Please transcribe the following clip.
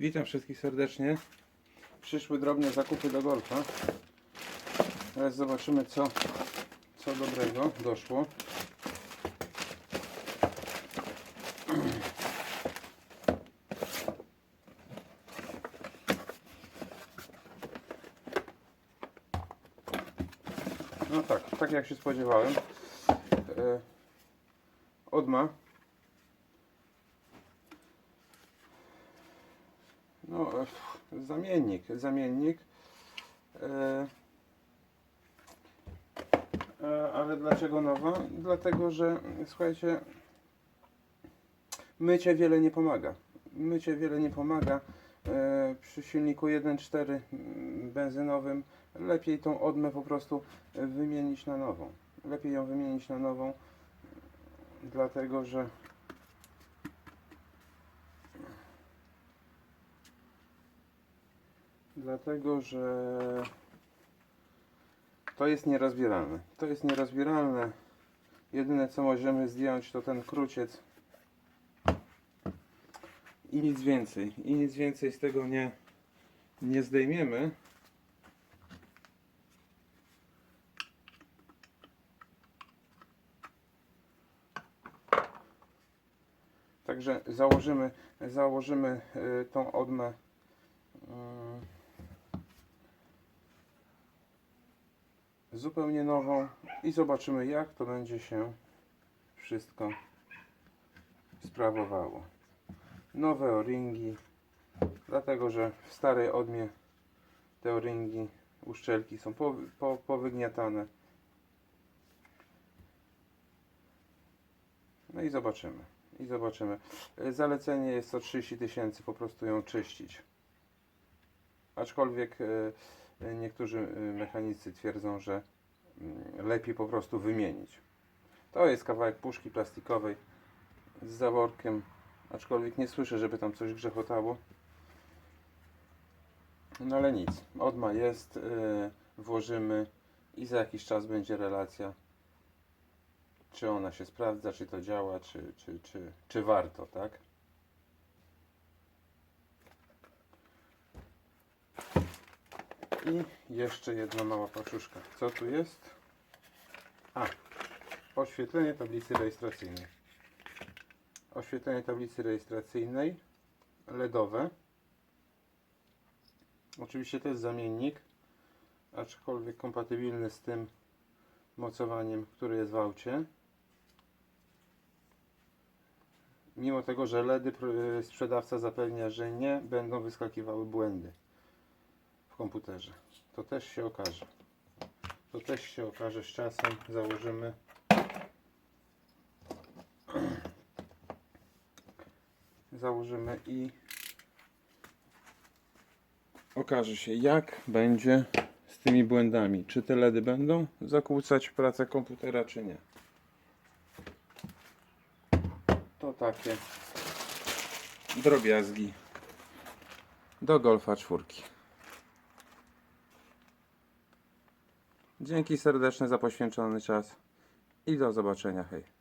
Witam wszystkich serdecznie. Przyszły drobne zakupy do golfa. Teraz zobaczymy co, co dobrego doszło. No tak, tak jak się spodziewałem. E, Odma. No, zamiennik, zamiennik. E, e, ale dlaczego nowa? Dlatego, że słuchajcie, mycie wiele nie pomaga. Mycie wiele nie pomaga. E, przy silniku 1.4 mm, benzynowym lepiej tą odmę po prostu wymienić na nową. Lepiej ją wymienić na nową, dlatego że dlatego że to jest nierozbieralne. To jest nierozbieralne. Jedyne co możemy zdjąć to ten kruciec i nic więcej. I nic więcej z tego nie, nie zdejmiemy. Także założymy, założymy y, tą odmę zupełnie nową i zobaczymy jak to będzie się wszystko sprawowało. Nowe o-ringi, dlatego że w starej odmie te o-ringi, uszczelki są po, po, powygniatane. No i zobaczymy. I zobaczymy. Zalecenie jest 130 tysięcy, po prostu ją czyścić. Aczkolwiek e, niektórzy e, mechanicy twierdzą, że lepiej po prostu wymienić. To jest kawałek puszki plastikowej z zaworkiem, aczkolwiek nie słyszę, żeby tam coś grzechotało. No ale nic, odma jest, e, włożymy i za jakiś czas będzie relacja czy ona się sprawdza, czy to działa, czy, czy, czy, czy warto, tak? I jeszcze jedna mała paczuszka. Co tu jest? A, oświetlenie tablicy rejestracyjnej. Oświetlenie tablicy rejestracyjnej LEDowe. Oczywiście to jest zamiennik, aczkolwiek kompatybilny z tym mocowaniem, które jest w aucie. Mimo tego, że LEDy pr- sprzedawca zapewnia, że nie będą wyskakiwały błędy komputerze. To też się okaże. To też się okaże z czasem. Założymy. Założymy i okaże się jak będzie z tymi błędami. Czy te LEDy będą zakłócać pracę komputera, czy nie. To takie drobiazgi do Golfa czwórki. Dzięki serdeczne za poświęcony czas i do zobaczenia. Hej.